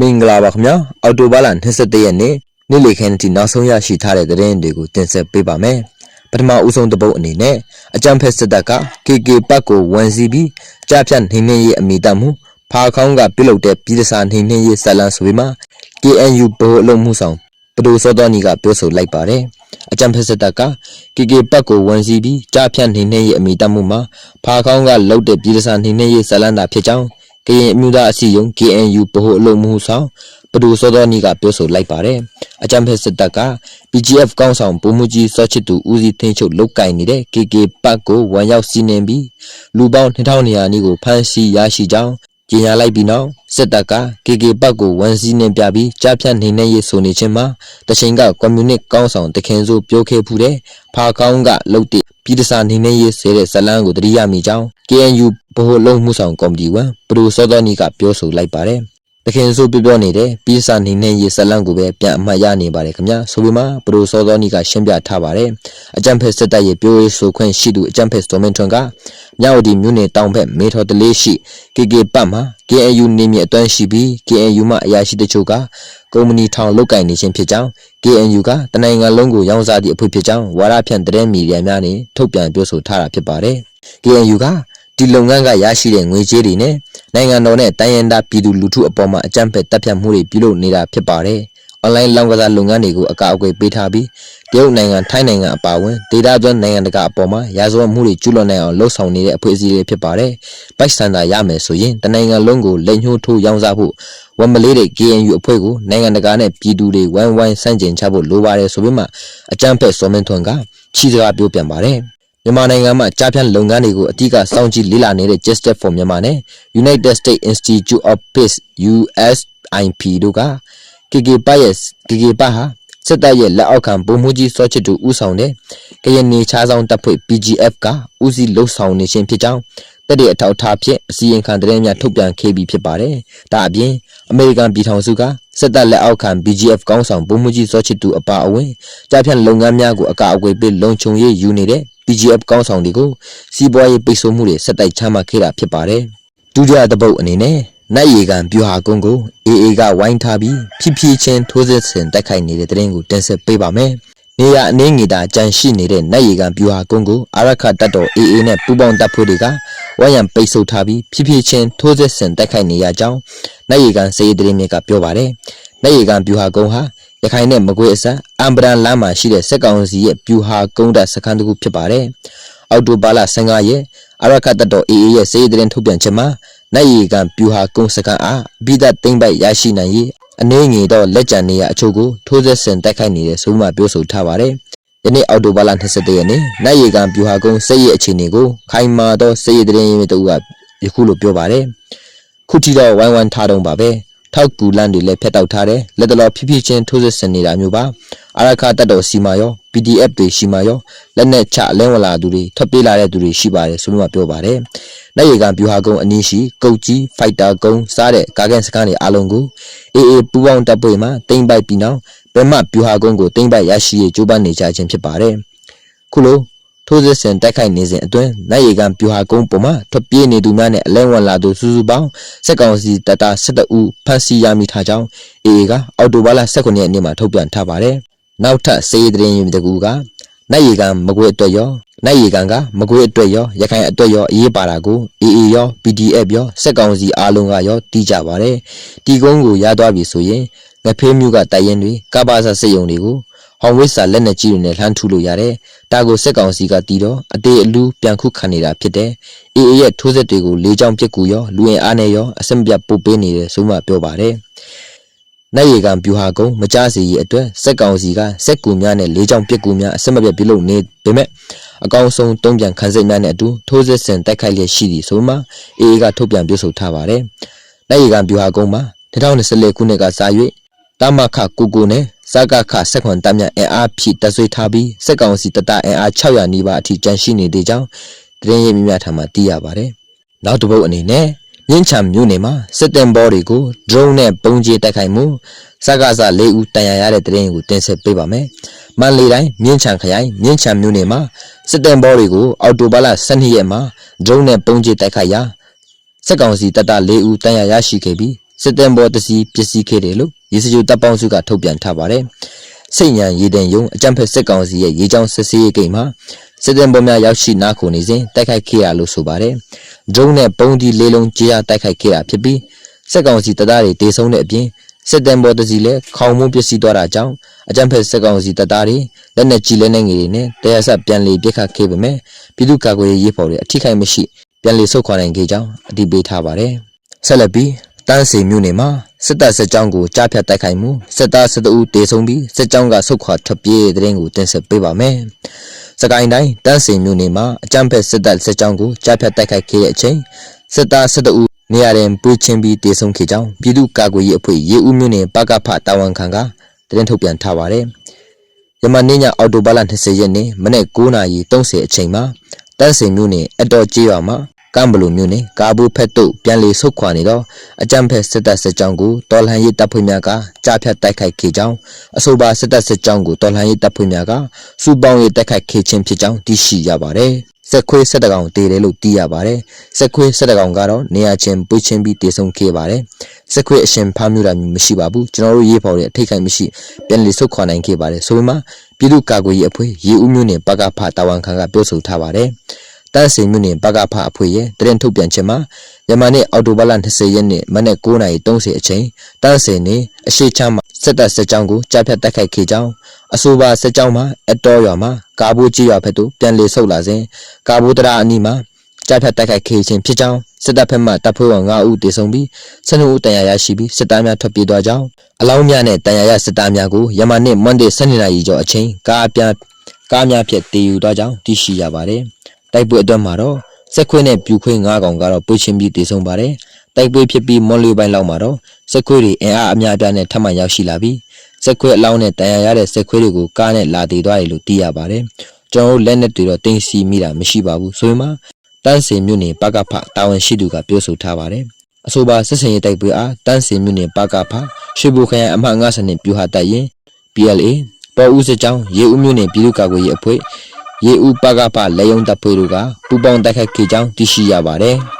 မင်္ဂလာပါခင်ဗျာအော်တိုဘာလ22ရက်နေ့နေ့လည်ခင်းအထိနောက်ဆုံးရရှိထားတဲ့သတင်းတွေကိုတင်ဆက်ပေးပါမယ်ပထမဦးဆုံးတစ်ပုတ်အနေနဲ့အကြံဖက်စစ်တပ်က KK ပတ်ကိုဝန်စီပြီးကြားဖြတ်နှိမ့်နှင်းရေးအမိတတ်မှုဖာခေါင်းကပြုတ်လုတဲ့ပြည်သစာနှိမ့်နှင်းရေးဇလန်ဆိုပြီးမှ KNU ဘိုးအလုံးမှုဆောင်ပဒိုစောတော်နီကပြောဆိုလိုက်ပါတယ်အကြံဖက်စစ်တပ်က KK ပတ်ကိုဝန်စီပြီးကြားဖြတ်နှိမ့်နှင်းရေးအမိတတ်မှုမှာဖာခေါင်းကလုတ်တဲ့ပြည်သစာနှိမ့်နှင်းရေးဇလန်တာဖြစ်ကြောင်း ကရင်အမျိုးသားအစည်းအရုံး KNU ဘိုးအလုံးမှုဆောင်ပဒူစောတော်နီကပြောဆိုလိုက်ပါတယ်။အကြံဖက်စစ်တပ်က PGF ကောင်းဆောင်ပုံမှုကြီးစောချစ်သူဦးစီးထင်းချုပ်လုတ်ကင်နေတဲ့ KK ပတ်ကိုဝန်ရောက်စီးနှင်ပြီးလူပေါင်း2200နီးကိုဖမ်းဆီးရရှိကြောင်း ကြေညာလိုက်ပြီးနောက်စစ်တပ်က KK ပတ်ကိုဝန်စည်းနှင်ပြပြီးကြားဖြတ်နေနေရေးဆိုနေခြင်းမှာတချိန်ကကွန်မြူနစ်ကောင်းဆောင်တခင်စိုးပြောခဲ့ဖူးတဲ့ဖာကောင်းကလုတ်တဲ့ပြည်တစာနေနေရေးဆဲတဲ့ဇလန်းကိုတတိယမိကြောင်း KNU ဘိုးလုံးမှုဆောင်ကော်မတီဝန်ပဒူစောတော်နီကပြောဆိုလိုက်ပါတယ်။ တခင်ဆိုပြပြောနေတဲ့ပြည်စာနေနဲ့ရေဇလန့်ကိုပဲပြန်အမှတ်ရနေပါတယ်ခင်ဗျာဆိုပြီးမှပရိုစောသောနီကရှင်းပြထားပါတယ်အကြံဖက်စစ်တပ်ရဲ့ပြောရေးဆိုခွင့်ရှိသူအကြံဖက်စောမင်းထွန်းကမြောက်ဒီမြို့နယ်တောင်ဘက်မေထော်တလေးရှိ KK ပတ်မှာ KNU နေမြေအတွန်းရှိပြီး KNU မှအရာရှိတချို့ကကုမ္ပဏီထောင်လုတ်ကင်နေခြင်းဖြစ်ကြောင်း KNU ကတနိုင်ငံလုံးကိုရောင်းစားသည့်အဖွဲ့ဖြစ်ကြောင်းဝါရဖြန့်သတင်းမီဒီယာများနဲ့ထုတ်ပြန်ပြောဆိုထားတာဖြစ်ပါတယ် KNU က ဒီလုပ်ငန်းကရရှိတဲ့ငွေကြေးတွေနဲ့နိုင်ငံတော်နဲ့တိုင်းရင်းသားပြည်သူလူထုအပေါ်မှာအကြမ်းဖက်တပ်ဖြတ်မှုတွေပြုလုပ်နေတာဖြစ်ပါတယ်။ online လောင်းကစားလုပ်ငန်းတွေကိုအကာအကွယ်ပေးထားပြီးတရုတ်နိုင်ငံထိုင်းနိုင်ငံအပါအဝင်ဒေသတွင်းနိုင်ငံတကာအပေါ်မှာရာဇဝတ်မှုတွေကျူးလွန်နိုင်အောင်လှုံ့ဆော်နေတဲ့အဖွဲ့အစည်းတွေဖြစ်ပါတယ်။ပိုက်ဆန်သာရမယ်ဆိုရင်တနိုင်ငံလုံးကိုလက်ညှိုးထိုးရောင်းစားဖို့ဝမ်မလေးတဲ့ KNU အဖွဲ့ကိုနိုင်ငံတကာနဲ့ပြည်သူတွေဝိုင်းဝိုင်းဆန့်ကျင်ချဖို့လိုပါတယ်ဆိုပြီးမှအကြမ်းဖက်စော်မင်းထွန်းကချီစကားပြောပြန်ပါတယ်။ မြန်မာနိုင်ငံမှာကြားဖြတ်လုပ်ငန်းတွေကိုအထူးကစောင့်ကြည့်လေ့လာနေတဲ့ Justice for Myanmar နဲ့ United States Institute of Peace USIP တို့က KK ပတ်ရဲ့ KK ပတ်ဟာစစ်တပ်ရဲ့လက်အောက်ခံဗိုလ်မှူးကြီးစောချစ်သူဦးဆောင်တဲ့ကရင်နေချားဆောင်တပ်ဖွဲ့ PGF ကဦးစီးလှုပ်ဆောင်နေခြင်းဖြစ်ကြောင်းတက်တဲ့အထောက်အထားဖြင့်အစီရင်ခံသတင်းများထုတ်ပြန်ခဲ့ပြီးဖြစ်ပါတယ်။ဒါအပြင်အမေရိကန်ပြည်ထောင်စုကစစ်တပ်လက်အောက်ခံ BGF ကောင်းဆောင်ဗိုလ်မှူးကြီးစောချစ်သူအပါအဝင်ကြားဖြတ်လုပ်ငန်းများကိုအကာအကွယ်ပေးလုံခြုံရေးယူနေတဲ့ PGF ကောင်းဆောင်တွေကိုစီးပွားရေးပိတ်ဆို့မှုတွေဆက်တိုက်ချမှတ်ခဲ့တာဖြစ်ပါတယ်။ဒုတိယတစ်ပုတ်အနေနဲ့နတ်ရီကန်ပြူဟာကုန်းကို AA ကဝိုင်းထားပြီးဖြည်းဖြည်းချင်းထိုးစစ်ဆင်တိုက်ခိုက်နေတဲ့တဲ့ရင်ကိုတင်ဆက်ပေးပါမယ်။နေရအနှင်းငေတာကြန့်ရှိနေတဲ့နတ်ရီကန်ပြူဟာကုန်းကိုအာရခတပ်တော် AA နဲ့ပူးပေါင်းတပ်ဖွဲ့တွေကဝိုင်းရန်ပိတ်ဆို့ထားပြီးဖြည်းဖြည်းချင်းထိုးစစ်ဆင်တိုက်ခိုက်နေရကြောင်းနတ်ရီကန်စေရေးတဲ့ရင်မြစ်ကပြောပါတယ်။နတ်ရီကန်ပြူဟာကုန်းဟာ ရခိုင်နဲ့မကွေးအစပ်အမ်ပဒန်လမ်းမှာရှိတဲ့စက်ကောင်စီရဲ့ပြူဟာကုန်းတပ်စခန်းတစ်ခုဖြစ်ပါတယ်။အောက်တိုဘာလ15ရက်အရခတ်တပ်တော် AA ရဲ့စေရေးသတင်းထုတ်ပြန်ချက်မှာနိုင်ရီကန်ပြူဟာကုန်းစခန်းအားအပိဒတ်သိမ့်ပိုက်ရရှိနိုင်ရေးအနေငယ်တော့လက်ကျန်နေရအချို့ကိုထိုးစစ်ဆင်တိုက်ခိုက်နေတဲ့ဆိုမှပြောဆိုထားပါတယ်။ယနေ့အောက်တိုဘာလ22ရက်နေ့နိုင်ရီကန်ပြူဟာကုန်းစစ်ရေးအခြေအနေကိုခိုင်မာသောစစ်ရေးသတင်းရင်းမြစ်တို့ကယခုလိုပြောပါတယ်။ခုထိတော့ဝိုင်းဝန်းထားတော့ပါပဲ။ ထောက်ကူလန့်တွေလည်းဖျက်တောက်ထားတယ်လက်တလောဖြည်းဖြည်းချင်းထိုးစစ်ဆင်နေတာမျိုးပါအရခတက်တော်စီမာရော PDF တွေရှိမာရောလက်နဲ့ချအလင်းဝလာသူတွေထွက်ပြေးလာတဲ့သူတွေရှိပါတယ်ဆိုမှပြောပါတယ်လက်ရည်ကပြူဟာကုန်းအနည်းရှိကုတ်ကြီးဖိုက်တာကုန်းစားတဲ့ကားကန်စခန်းတွေအားလုံးကိုအေးအေးပူပေါင်းတပ်ဖွဲ့မှတင်ပိုက်ပြီးနောက်ဘယ်မှပြူဟာကုန်းကိုတင်ပိုက်ရရှိရေးကြိုးပမ်းနေကြခြင်းဖြစ်ပါတယ်ခုလို ထိုးစစ်ဆင်တိုက်ခိုက်နေစဉ်အတွင်းနိုင်ရီကန်ပြူဟာကုန်းပေါ်မှာထွက်ပြေးနေသူများနဲ့အလဲဝင်လာသူစုစုပေါင်းစက်ကောင်စီတပ်သား17ဦးဖမ်းဆီးရမိထားကြောင်းအေအေကအော်တိုဘာလ18ရက်နေ့မှာထုတ်ပြန်ထားပါတယ်။နောက်ထပ်စေးသတင်းရင်းတကူကနိုင်ရီကန်မကွေးအတွက်ရောနိုင်ရီကန်ကမကွေးအတွက်ရောရခိုင်အတွက်ရောအေးပါတာကိုအေအေရော PDF ရောစက်ကောင်စီအားလုံးကရောတီးကြပါတယ်။ဒီကုန်းကိုရသွားပြီဆိုရင်ငဖေးမျိုးကတိုက်ရင်တွေကပ္ပစာစစ်ရုံတွေကို ဟောင်ဝစ်စာလက်နဲ့ကြီးတွေနဲ့လှမ်းထူလို့ရတယ်။ဒါကိုစစ်ကောင်စီကတီးတော့အတေအလူပြန်ခုခံနေတာဖြစ်တယ်။အေအေရဲ့ထိုးစစ်တွေကိုလေးချောင်းပြစ်ကူရောလူရင်အားနဲ့ရောအစမပြတ်ပုတ်ပေးနေတယ်ဆိုမှပြောပါတယ်။နိုင်ရီကံပြူဟာကုံမကြစီရဲ့အတွက်စက်ကောင်စီကစက်ကူများနဲ့လေးချောင်းပြစ်ကူများအစမပြတ်ပြုလုပ်နေပေမဲ့အကောင်ဆုံးတုံးပြန်ခန်းစစ်များနဲ့အတူထိုးစစ်ဆင်တိုက်ခိုက်လျက်ရှိသည်ဆိုမှအေအေကထုတ်ပြန်ပြောဆိုထားပါတယ်။နိုင်ရီကံပြူဟာကုံမှာ2024ခုနှစ်ကစ၍ တမခကိုကိုနဲ့စကခစက်ခွန်တပ်များအင်အားဖြည့်တဆွေးထားပြီးစက်ကောင်စီတတအင်အား600နီးပါးအထိကျန်ရှိနေသေးကြောင်းသတင်းရင်းမြစ်များထံမှသိရပါတယ်။နောက်တစ်ပုတ်အနေနဲ့မြင်းချံမြို့နယ်မှာစစ်တင်ဘောတွေကို drone နဲ့ပုံကြီးတိုက်ခိုက်မှုစကားစ၄ဦးတန်ရာရတဲ့သတင်းကိုတင်ဆက်ပေးပါမယ်။မန်လေးတိုင်းမြင်းချံခရိုင်မြင်းချံမြို့နယ်မှာစစ်တင်ဘောတွေကိုအော်တိုဘာလ12ရက်မှာ drone နဲ့ပုံကြီးတိုက်ခိုက်ရာစက်ကောင်စီတပ်သား၄ဦးတန်ရာရရှိခဲ့ပြီး စစ်တမ်းပေါ်တစီပစ္စည်းခဲ့တယ်လို့ရေစကြိုတပ်ပေါင်းစုကထုတ်ပြန်ထားပါတယ်စိတ်ညံရေတံယုံအကြံဖက်စစ်ကောင်စီရဲ့ရေချောင်းစစ်ဆေးရေးဂိမ်းမှာစစ်တမ်းပေါ်များရောက်ရှိနားခိုနေစဉ်တိုက်ခိုက်ခဲ့ရလို့ဆိုပါတယ်ဒရုန်းနဲ့ပုံဒီလေးလုံးကြေးရတိုက်ခိုက်ခဲ့တာဖြစ်ပြီးစစ်ကောင်စီတပ်သားတွေတေဆုံးတဲ့အပြင်စစ်တမ်းပေါ်တစီလည်းခေါင်းမုန်းပစ္စည်းသွားတာကြောင့်အကြံဖက်စစ်ကောင်စီတပ်သားတွေလက်နဲ့ကြီးလက်နဲ့ငယ်တွေနဲ့တရားစပြန်လီပြစ်ခတ်ခဲ့ပေမဲ့ပြည်သူ့ကာကွယ်ရေးရေးဖော်တွေအထိခိုက်မရှိပြန်လီဆုတ်ခွာနိုင်ခဲ့ကြောင်းအတည်ပြုထားပါတယ်ဆက်လက်ပြီး တန်းစီမြို့နယ်မှာစစ်တပ်စစ်ကြောင်းကိုကြားဖြတ်တိုက်ခိုက်မှုစစ်သားစစ်တအုပ်တေဆုံးပြီးစစ်ကြောင်းကဆုတ်ခွာထွက်ပြေးတဲ့တဲ့ရင်ကိုတင်ဆက်ပေးပါမယ်။စကိုင်းတိုင်းတန်းစီမြို့နယ်မှာအကြမ်းဖက်စစ်တပ်စစ်ကြောင်းကိုကြားဖြတ်တိုက်ခိုက်ခဲ့တဲ့အချိန်စစ်သားစစ်တအုပ်နေရာတွင်ပွေးချင်းပြီးတေဆုံးခဲ့ကြောင်းပြည်သူ့ကာကွယ်ရေးအဖွဲ့ရေဦးမြို့နယ်ပကဖတာဝန်ခံကတင်ထုတ်ပြန်ထားပါတယ်။ယမနေ့ညအော်တိုဘာလ20ရက်နေ့မနေ့9:30အချိန်မှာတန်းစီမြို့နယ်အတော်ကျေးရွာမှာ ကမ်ဘလူမြို့နယ်ကာဘူးဖက်တို့ပြန်လည်ဆုတ်ခွာနေတော့အကြံဖက်စစ်တပ်စစ်ကြောင်းကိုတော်လှန်ရေးတပ်ဖွဲ့များကကြားဖြတ်တိုက်ခိုက်ခဲ့ကြောင်းအဆိုပါစစ်တပ်စစ်ကြောင်းကိုတော်လှန်ရေးတပ်ဖွဲ့များကစူပေါင်းရေးတိုက်ခိုက်ခဲ့ခြင်းဖြစ်ကြောင်းသိရှိရပါတယ်။စက်ခွေးစစ်တကောင်တည်တယ်လို့သိရပါတယ်။စက်ခွေးစစ်တကောင်ကတော့နေရာချင်းပွေးချင်းပြီးတည်ဆုံခဲ့ပါတယ်။စက်ခွေးအရှင်ဖမ်းမြူတာမျိုးမရှိပါဘူး။ကျွန်တော်တို့ရေးဖော်တဲ့အထိတ်ခိုက်မရှိပြန်လည်ဆုတ်ခွာနိုင်ခဲ့ပါတယ်။ဆိုပေမဲ့ပြည်သူ့ကာကွယ်ရေးအဖွဲ့ရေဦးမျိုးနဲ့ပကဖတာဝန်ခံကပြောဆိုထားပါတယ်။ တန်းစင်မြို့နယ်ပကဖအဖွဲ့ရဲ့တရင်ထုတ်ပြန်ချက်မှာမြန်မာနေ့အော်တိုဘာလ20ရက်နေ့မနက်9:30အချိန်တန်းစင်နေအရှိချမ်းမှာစစ်တပ်စစ်ကြောင်းကိုကြားဖြတ်တိုက်ခိုက်ခဲ့ကြောင်းအဆိုပါစစ်ကြောင်းမှာအတော်ရွာမှာကာဘိုးကြီးရွာဖက်သို့ပြန်လည်ဆုတ်လာစဉ်ကာဘိုးတရာအနီးမှာကြားဖြတ်တိုက်ခိုက်ခဲ့ခြင်းဖြစ်ကြောင်းစစ်တပ်ဖက်မှတပ်ဖွဲ့ဝင်9ဦးတေဆုံးပြီး12ဦးတန်ရာရရှိပြီးစစ်သားများထွက်ပြေးသွားကြောင်းအလောင်းများနဲ့တန်ရာရစစ်သားများကိုယမနေ့မွန်ဒေ12နာရီကျော်အချိန်ကားပြန်ကားများဖြင့်တည်ယူသွားကြောင်းသိရှိရပါတယ်။ တိုက်ပွဲအတွက်မှာတော့စက်ခွေးနဲ့ပြူခွေး9កောင်ကတော့ပွေးချင်းပြီးတည်ဆုံပါတယ်။တိုက်ပွဲဖြစ်ပြီးမွန်လီပိုင်းလောက်မှာတော့စက်ခွေးတွေအင်အားအများအပြားနဲ့ထပ်မံရောက်ရှိလာပြီးစက်ခွေးအလောင်းနဲ့တန်ရာရတဲ့စက်ခွေးတွေကိုကားနဲ့လာတည်သွားတယ်လို့သိရပါတယ်။ကျွန်တော်တို့လက်နက်တွေတော့တင်စီမိတာမရှိပါဘူးဆိုရင်မှတန်းစင်မြို့နယ်ပကဖတာဝန်ရှိသူကပြောဆိုထားပါတယ်။အဆိုပါစစ်စင်ရေးတိုက်ပွဲအားတန်းစင်မြို့နယ်ပကဖရွှေဘိုခရိုင်အမှတ်50နဲ့ပြူဟာတိုက်ရင် PLA ပေါ်ဦးစစ်ကြောင်းရေဦးမြို့နယ်ပြည်သူ့ကာကွယ်ရေးအဖွဲ့ ရေဦးပကဖလက်ယုံတပ်ဖွဲ့တို့ကပူးပေါင်းတိုက်ခိုက်ခဲ့ကြောင်းသိရှိရပါတယ်။